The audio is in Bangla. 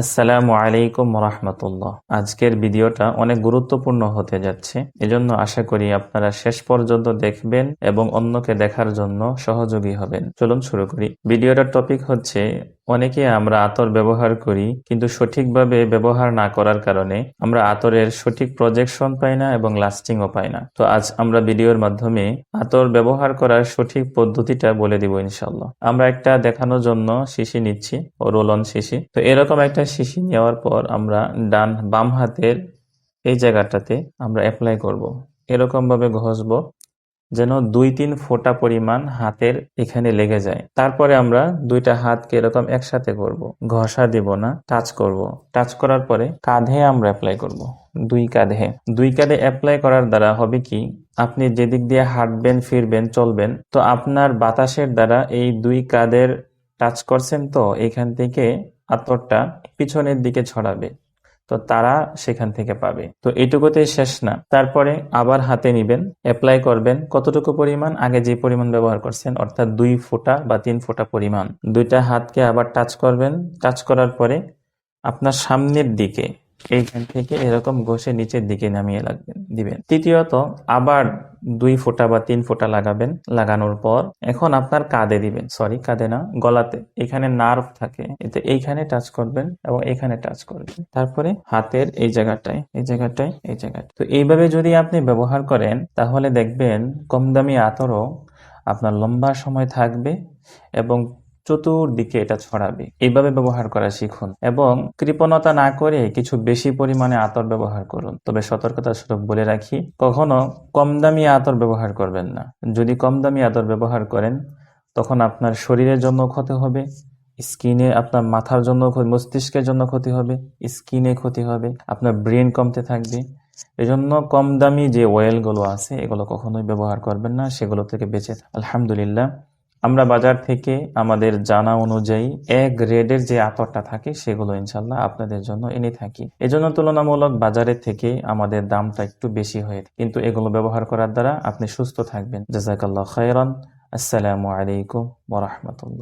আসসালামু আলাইকুম রহমতুল্লাহ। আজকের ভিডিওটা অনেক গুরুত্বপূর্ণ হতে যাচ্ছে, এজন্য আশা করি আপনারা শেষ পর্যন্ত দেখবেন এবং অন্যকে দেখার জন্য সহযোগী হবেন। চলুন শুরু করি। ভিডিওটার টপিক হচ্ছে অনেকে আমরা আতর ব্যবহার করি, কিন্তু সঠিকভাবে ব্যবহার না করার কারণে আমরা আতরের সঠিক প্রজেকশন পাই না এবং লাস্টিংও পাই না। তো আজ আমরা ভিডিওর মাধ্যমে আতর ব্যবহার করার সঠিক পদ্ধতিটা বলে দিব ইনশাল্লাহ আমরা একটা দেখানোর জন্য শিশি নিচ্ছি ও রোলন শিশি। তো এরকম একটা শিশি নেওয়ার পর আমরা ডান বাম হাতের এই জায়গাটাতে আমরা অ্যাপ্লাই করব। এরকম ভাবে ঘষবো। যেন দুই তিন ফোঁটা পরিমাণ হাতের এখানে লেগে যায়। তারপরে আমরা দুইটা হাতকে এরকম একসাথে করব। ঘষা দিব না, টাচ করব। টাচ করার পরে কাঁধে আমরা অ্যাপ্লাই করব। দুই কাঁধে। দুই কাঁধে অ্যাপ্লাই করার দ্বারা হবে কি, আপনি যেদিক দিয়ে হাঁটবেন, ফিরবেন, চলবেন, তো আপনার বাতাসের দ্বারা এই দুই কাঁধের টাচ করছেন তো, এখান থেকে আতরটা পিছনের দিকে ছড়াবে। তো তারা সেখান থেকে পাবে। তো এটুকুতে শেষ না। তারপরে আবার হাতে নিবেন অ্যাপ্লাই করবেন, কতটুকু পরিমাণ, আগে যে পরিমাণ ব্যবহার করছেন, অর্থাৎ দুই ফোঁটা বা তিন ফোঁটা পরিমাণ। দুইটা হাতকে আবার টাচ করবেন। টাচ করার পরে আপনার সামনের দিকে এইখান থেকে এরকম ঘষে নিচের দিকে নামিয়ে লাগবেন দিবেন। তৃতীয়ত, আবার দুই ফোঁটা বা তিন ফোঁটা লাগাবেন। লাগানোর পর এখন আপনার কাঁধে দিবেন। সরি, কাঁধে না, গলাতে। এখানে নার্ভ থাকে। এতে এইখানে টাচ করবেন এবং এখানে টাচ করবেন। তারপরে হাতের এই জায়গাটায় এই জায়গাটায় এই জায়গাটায়। তো এইভাবে যদি আপনি ব্যবহার করেন, তাহলে দেখবেন কম দামি আতরও আপনার লম্বা সময় থাকবে এবং চতুর্দিকে এটা ছড়াবে। এইভাবে ব্যবহার করা শিখুন এবং কৃপণতা না করে কিছু বেশি পরিমাণে আতর ব্যবহার করুন। তবে সতর্কতা স্বরূপ বলে রাখি, কখনো কম দামি আতর ব্যবহার করবেন না। যদি কম দামি আতর ব্যবহার করেন, তখন আপনার শরীরের জন্য ক্ষতি হবে, স্কিনে আপনার মাথার জন্য মস্তিষ্কের জন্য ক্ষতি হবে, স্কিনে ক্ষতি হবে, আপনার ব্রেন কমতে থাকবে। এজন্য কম দামি যে অয়েলগুলো আছে, এগুলো কখনোই ব্যবহার করবেন না, সেগুলো থেকে বেঁচে আলহামদুলিল্লাহ। আমরা বাজার থেকে আমাদের জানা অনুযায়ী এক গ্রেডের যে আতরটা থাকে সেগুলো ইনশাল্লাহ আপনাদের জন্য এনে থাকি। এজন্য তুলনামূলক বাজারের থেকে আমাদের দামটা একটু বেশি হয়ে কিন্তু এগুলো ব্যবহার করার দ্বারা আপনি সুস্থ থাকবেন। জাজাকাল্লাহ খায়রান। আসসালামু আলাইকুম ওরহমতুল্লাহ